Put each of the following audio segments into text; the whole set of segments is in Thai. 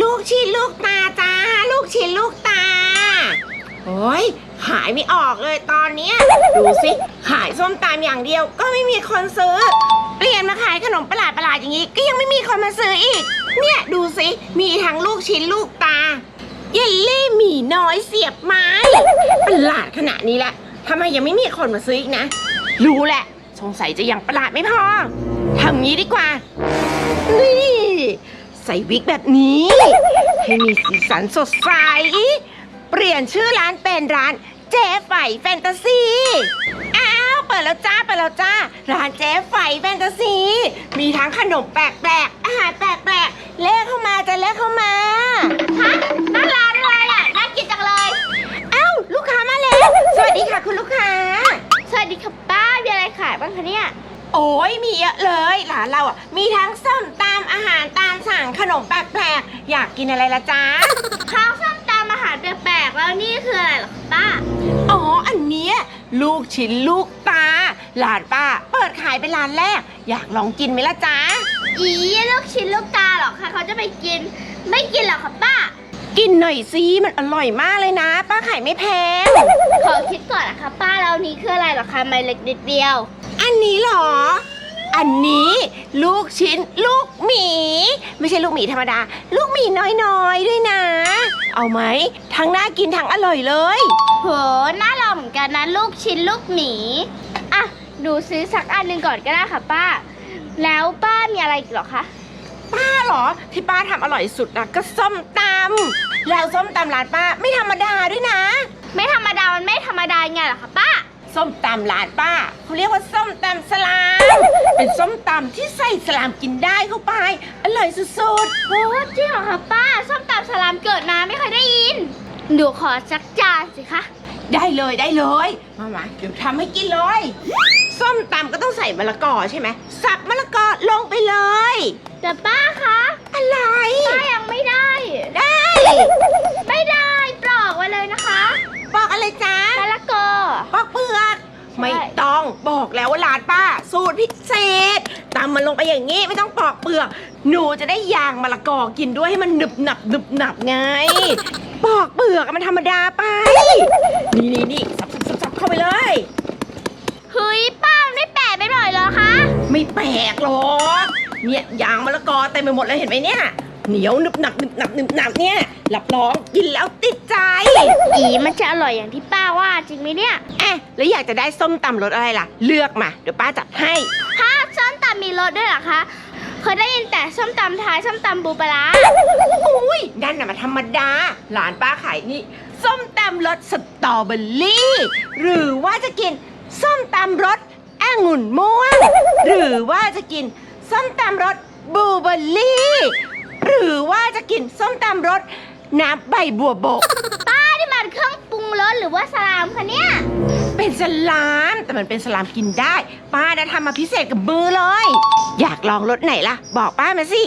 ลูกชิ้นลูกตาจ้า ลูกชิ้นลูกตา โอ้ยขายไม่ออกเลยตอนเนี้ยดูสิ ขายส้มตำอย่างเดียวก็ไม่มีคนซื้อ เปลี่ยนมาขายขนมประหลาดประหลาดอย่างนี้ ก็ยังไม่มีคนมาซื้ออีก เนี่ยดูสิมีทั้งลูกชิ้นลูกตาเยลลี่หมี่น้อยเสียบไม้ประหลาดขนาดนี้แหละทำไมยังไม่มีคนมาซื้ออีกนะ รู้แหละ สงสัยจะยังประหลาดไม่พอทำงี้ดีกว่า นี่ใส่วิกแบบนี้ ให้มีสีสันสดใส เปลี่ยนชื่อร้านเป็นร้านเจ๊ไฝแฟนตาซี อ้าว เปิดแล้วจ้า เปิดแล้วจ้า ร้านเจ๊ไฝแฟนตาซี มีทั้งขนมแปลกๆ อาหารแปลกๆ เลขเข้ามาจะเลขเข้ามาฮะน่าร้านอะไรอะ น่ากินจังเลยเอ้าลูกค้ามาแล้ว สวัสดีค่ะคุณลูกค้า สวัสดีค่ะป้ามีอะไรขายบ้างคะเนี่ย โอ้ยมีเยอะเลยร้านเราอะมีทั้งส้มตำอาหารตามสั่งขนมแปลกๆอยากกินอะไรละจ๊ะข้าวส้มตำอาหารแปลกๆแล้วนี่คืออะไรเหรอคะป้า อ๋ออันเนี้ยลูกชิ้นลูกตาหลานป้าเปิดขายเป็นร้านแรก อยากลองกินไหมล่ะจ๊ะอีลูกชิ้นลูกตาเหรอคะเขาจะไปกิน ไม่กินเหรอคะป้า กินหน่อยสิมันอร่อยมากเลยนะ ป้าขายไม่แพงขอคิดก่อนนะคะป้าแล้วนี้คืออะไรเหรอคะไม่เล็กนิดเดียว อันนี้เหรอ อันนี้ลูกชิ้นลูกหมี ไม่ใช่ลูกหมีธรรมดา ลูกหมีน้อยๆด้วยนะ เอาไหมทั้งน่ากินทั้งอร่อยเลย โหน่าลองเหมือนกันนะลูกชิ้นลูกหมี อะ ดูซื้อสักอันหนึ่งก่อนก็ได้ค่ะป้า แล้วป้ามีอะไรอีกเหรอคะ ป้าเหรอที่ป้าทำอร่อยสุดนะก็ส้มตำแล้วส้มตำร้านป้าไม่ธรรมดาด้วยนะ ไม่ธรรมดา มันไม่ธรรมดาไงเหรอคะป้า ส้มตำร้านป้าเขาเรียกว่าส้มตำสลาม เป็นส้มตำที่ใส่สลามกินได้เข้าไป อร่อยสุดโอ้จริงเหรอคะป้าส้มตำสลามเกิดมาไม่เคยได้ยิน หนูขอสักจานสิคะ ๆ ได้เลยได้เลย มามาเดี๋ยวทำให้กินเลย ส้มตำก็ต้องใส่มะละกอใช่ไหมสับมะละกอลงไปเลย แต่ป้าคะอะไร ป้ายังไม่ได้ ได้ ไม่ได้ กอบอกเปลือกใช่ ไม่ต้องบอกแล้วว่าร้านป้า สูตรพิเศษตำมันลงไปอย่างนี้ไม่ต้องปอกเปลือก หนูจะได้ยางมะละกอกินด้วยให้มันหนึบหนับหนึบหนับไง ปอกเปลือกอะมันธรรมดาไป นี่นี่นี่สับสับสับสับเข้าไปเลย เฮ้ยป้ามันไม่แปลกไปหน่อยเหรอคะ ไม่แปลกหรอกเนี่ยยางมะละกอเต็มไปหมดเลยเห็นไหมเนี่ย เหนียวหนึบหนับหนึบหนับหนึบหนับเนี่ยรับรองกินแล้วติดใจ อีมันจะอร่อยอย่างที่ป้าว่าจริงไหมเนี่ยเอ๊ะแล้วอยากจะได้ส้มตำรสอะไรล่ะ เลือกมาเดี๋ยวป้าจัดให้ฮะส้มตำมีรสด้วยเหรอคะเคยได้ยินแต่ส้มตำไทยส้มตำบูปลาร้าอุ้ยนั่นน่ะมาธรรมดาหลานป้าขายนี่ส้มตำรสสตรอเบอรี่ หรือว่าจะกินส้มตำรสองุ่นม่วงหรือว่าจะกินส้มตำรสบลูเบอร์รี่ หรือว่าจะกินส้มตำรสน้ำใบบัวบก ป้าที่มันเครื่องปรุงรสหรือว่าสลามคะเนี่ย เป็นสลามแต่มันเป็นสลามกินได้ ป้านะทำมาพิเศษกับมือเลย อยากลองรสไหนล่ะ บอกป้ามาสิ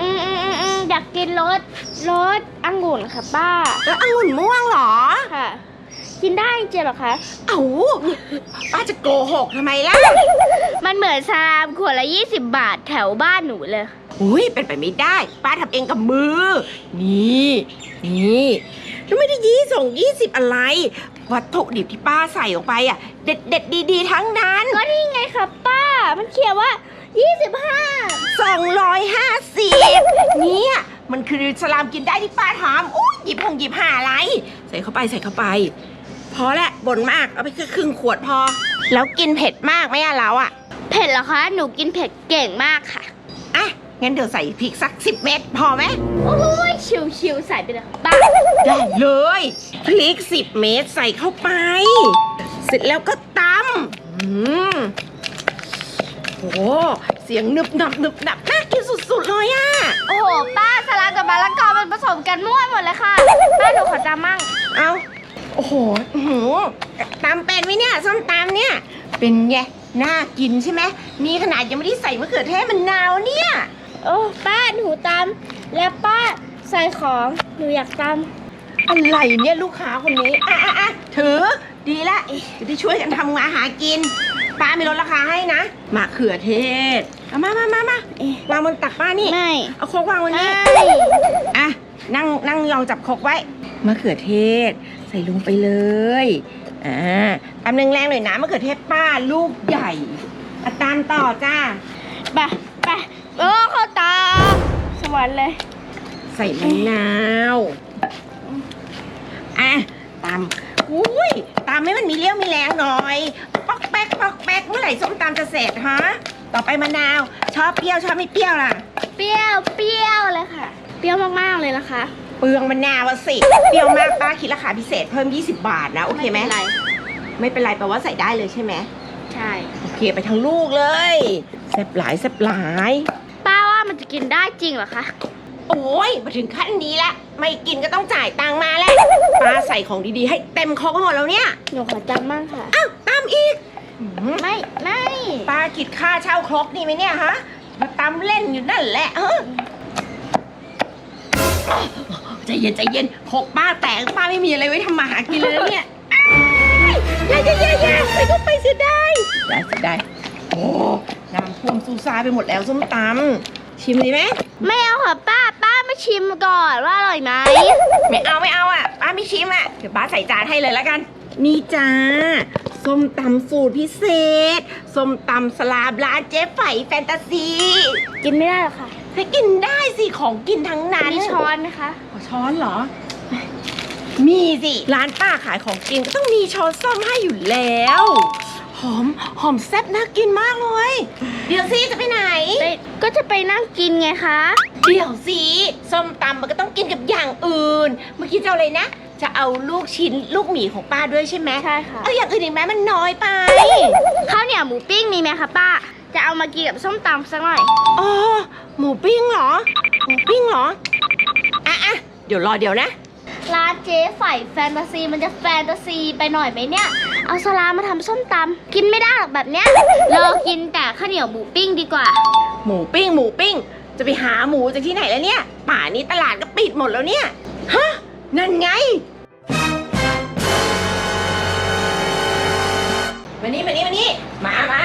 อืมอืมอืมอืมอยากกินรสรสองุ่นค่ะป้า แล้วองุ่นม่วงเหรอ ค่ะ กินได้จริงๆเหรอคะ เอ้าป้าจะโกหกทำไมล่ะ มันเหมือนสลามขวดละ 20 บาทแถวบ้านหนูเลย อุ้ยเป็นไปไม่ได้ ป้าทำเองกับมือ นี่ นี่แล้วไม่ได้ยี่ส่งยี่สิบอะไร วัตถุดิบที่ป้าใส่ลงไปอะ เด็ดเด็ดๆดีๆ ทั้งนั้น ก็นี่ไงครับป้า มันเขียนว่า 25 250เนี่ยมันคือสลามกินได้ที่ป้าทำอุ้ยหยิบหงหยิบหาอะไร ใส่เข้าไปใส่เข้าไป พอละบ่นมากเอาไปแค่ครึ่งขวดพอ แล้วกินเผ็ดมากไหมอะเราอะเผ็ดเหรอคะ หนูกินเผ็ดเก่งมากค่ะอะ งั้นเดี๋ยวใส่พริกสักสิบเม็ดพอไหมโอ้ยชิวๆใส่ไปเลยค่ะป้าได้เลยพริกสิบเม็ดใส่เข้าไป เสร็จแล้วก็ตำอืมโอ้เสียงหนึบหนับหนึบหนับน่ากินสุดๆเลยอะโอ้โหป้าสลัดกับมะละกอมันผสมกันมั่วหมดเลยค่ะป้าหนูขอจำมั่งเอาโอ้โหอื้อหือตำเป็นไหมเนี่ยส้มตำเนี่ย เป็นไงน่ากินใช่ไหมนี่ขนาดยังไม่ได้ใส่มะเขือเทศมันนาวเนี่ย โอ้ป้าหนูตำแล้วป้าใส่ของหนูอยากตอะไรเนี่ยลูกค้าคนนี้ อะอะอะถือดีละจะได้ช่วยกันทำมาหากิน ป้ามีลดราคาให้นะมะเขือเทศเอามามามามาเอ๊ะวางบนตักป้านี่ไม่เอาโคกวางบนนี้ไม่อะนั่งนั่งยองจับโคกไว้มะเขือเทศ ใส่ลงไปเลยอ่าตำแรงๆหน่อยนะมะเขือเทศป้าลูกใหญ่อะตามต่อจ้าไปไปโอ้ เข้าตาสวรรค์เลย ใส่มะนาวอะตำอุ้ยตำให้มันมีเลี้ยวมีแรงหน่อย ปอกแป๊กปอกแป๊กเมื่อไหร่ส้มตำจะเสร็จฮะ ต่อไปมะนาว ชอบเปรี้ยวชอบไม่เปรี้ยวล่ะ เปรี้ยวเปรี้ยวเลยค่ะ เปรี้ยวมากๆเลยนะคะ เปลืองมะนาวอะสิ เปรี้ยวมากป้าคิดราคาพิเศษเพิ่ม 20 บาทนะโอเคไหมไม่เป็นไรไม่เป็นไรแปลว่าใส่ได้เลยใช่ไหม ใช่ โอเคไปทั้งลูกเลยแซ่บหลายแซ่บหลาย กินได้จริงเหรอคะ โอ้ยมาถึงขั้นนี้ละไม่กินก็ต้องจ่ายตังค์มาแล้วป้าใส่ของดีๆ ให้เต็มครกไปหมดแล้วเนี่ยหนูขอจำมั่งค่ะ อ้าวตามอีกหืมไม่ไม่ป้าคิดค่าเช่าครกนี่ไหมเนี่ยฮะมาตามเล่นอยู่นั่นแหละเออใจเย็นใจเย็นครกป้าแตกป้าไม่มีอะไรไว้ทำมาหากินเลยนะเนี่ยอ้ายอย่าอย่าอย่าอย่าไปก็ไปเสียได้ได้เสียได้โอ้น้ำท่วมซูซาไปหมดแล้วส้มตำ ชิมดีไหมไม่เอาค่ะป้า ป้ามาชิมก่อนว่าอร่อยไหมไม่เอาไม่เอาอะป้าไม่ชิมอะเดี๋ยวป้าใส่จานให้เลยแล้วกัน นี่จ้าส้มตำสูตรพิเศษส้มตำสลาบร้านเจ๊ไฝแฟนตาซีกินไม่ได้หรอกค่ะให้กินได้สิของกินทั้งนั้นมีช้อนไหมคะขอช้อนเหรอ มีสิ ร้านป้าขายของกินก็ต้องมีช้อนส้อมให้อยู่แล้วห อมหอมแซ่บน่ากินมากเลย เดี๋ยวสิจะไปไหน ไปก็จะไปนั่งกินไงคะ เดี๋ยวสิส้มตำมันก็ต้องกินกับอย่างอื่น เมื่อกี้จะเอาอะไรนะ จะเอาลูกชิ้นลูกหมีของป้าด้วยใช่ไหมใช่ค่ะ เอาอย่างอื่นอีกไหมมันน้อยไป ข้าวเหนียวหมูปิ้งมีไหมคะป้า จะเอามากินกับส้มตำสักหน่อย อ๋อ หมูปิ้งเหรอ หมูปิ้งเหรอ อะอะเดี๋ยวรอเดี๋ยวนะ ร้านเจ๊ไฝแฟนตาซีมันจะแฟนตาซีไปหน่อยไหมเนี่ย เอาสลามาทำส้มตำกินไม่ได้หรอกแบบเนี้ยรากินแต่ข้าวเหนียวหมูปิ้งดีกว่า หมูปิ้งหมูปิ้ง จะไปหาหมูจากที่ไหนแล้วเนี่ย ป่านี้ตลาดก็ปิดหมดแล้วเนี่ย ฮะ นั่นไง มานี่มานี่มานี่มามา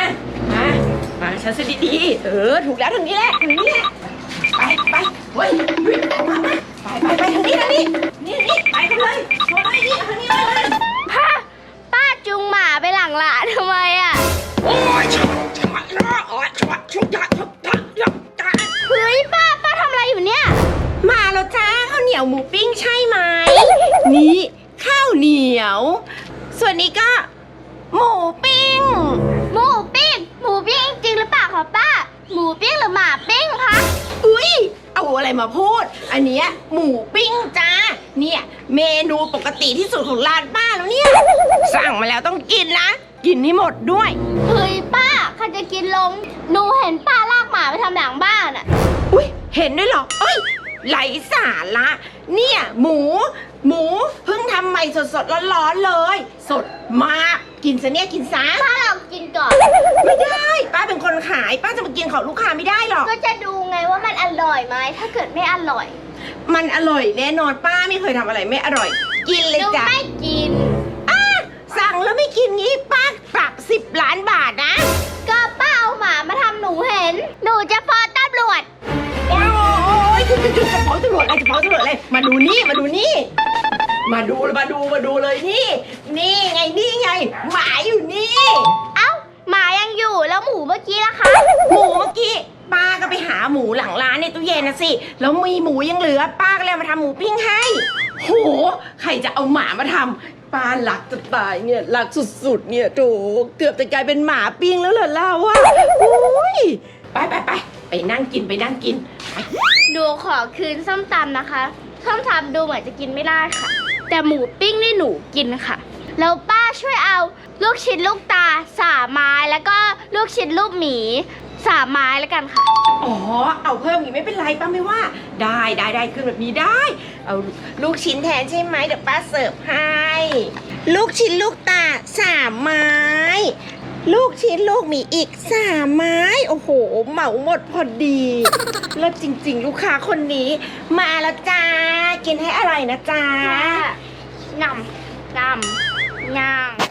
มามาฉันสดีๆเออ ถูกแล้วทางนี้แหละทางนี้แหละไปไปเฮ้ยเฮ้ยมามาไปไปไปทางนี้ทางนี้นี่นี่ไปกันเลยโชว์ไปนี่ทางนี้เลย มาพูด อันเนี้ยหมูปิ้งจ้า เนี่ยเมนูปกติที่สุดของร้านป้าแล้วเนี่ย สั่งมาแล้วต้องกินนะ กินให้หมดด้วย เฮ้ยป้าใครจะกินลง หนูเห็นป้าลากหมาไปทำหลังบ้านอะอุ้ยเห็นด้วยเหรอเอ้ยไหลสาระเนี่ยหมู หมูเพิ่งทำใหม่สดสดๆร้อนๆเลย สดมาก กินซะเนี่ยกินซะป้าลองกินก่อน ไม่ได้ ป้าเป็นคนขาย ป้าจะมากินของลูกค้าไม่ได้หรอก ก็จะดูไงว่ามันอร่อยไหม ถ้าเกิดไม่อร่อย มันอร่อยแน่นอนป้าไม่เคยทำอะไรไม่อร่อย กินเลยหนูจ้ะไม่กิน อ้าสั่งแล้วไม่กินงี้ป้าปรับสิบล้านบาทนะ ก็ป้าเอาหมามาทำหนูเห็น หนูจะฟ้องตำรวจ โอ้ยจุดจุดจุดจะฟ้องตำรวจอะไรจะฟ้องตำรวจอะไรมาดูนี่มาดูนี่ มาดูมาดูมาดูเลยนี่ นี่ไงนี่ไงหมา ตู้เย็นนะสิ แล้วมีหมูยังเหลือ ป้าก็เลยเอามาทำหมูปิ้งให้ โห ใครจะเอาหมามาทำป้ารักจะตายเนี่ยรักสุดๆ เนี่ยโถเกือบจะกลายเป็นหมาปิ้งแล้วเหรอเราอะโอ้ยไปไปไปไปนั่งกินไปนั่งกินไปดูขอคืนส้มตำนะคะ ส้มตำดูเหมือนจะกินไม่ได้ค่ะ แต่หมูปิ้งนี่หนูกินค่ะ แล้วป้าช่วยเอาลูกชิ้นลูกตาสามไม้แล้วก็ลูกชิ้นลูกหมี สามไม้แล้วกันค่ะ อ๋อ เอาเพิ่มอีกไม่เป็นไรป้าไม่ว่า ได้ได้ได้ขึ้นแบบนี้ได้ เอาลูกชิ้นแทนใช่ไหมเดี๋ยวป้าเสิร์ฟให้ ลูกชิ้นลูกตาสามไม้ ลูกชิ้นลูกหมีอีกสามไม้ โอ้โห เหมาหมดพอดีแล้วจริง ๆ ลูกค้าคนนี้ มาแล้วจ้า กินให้อร่อยนะจ้างำงำงำ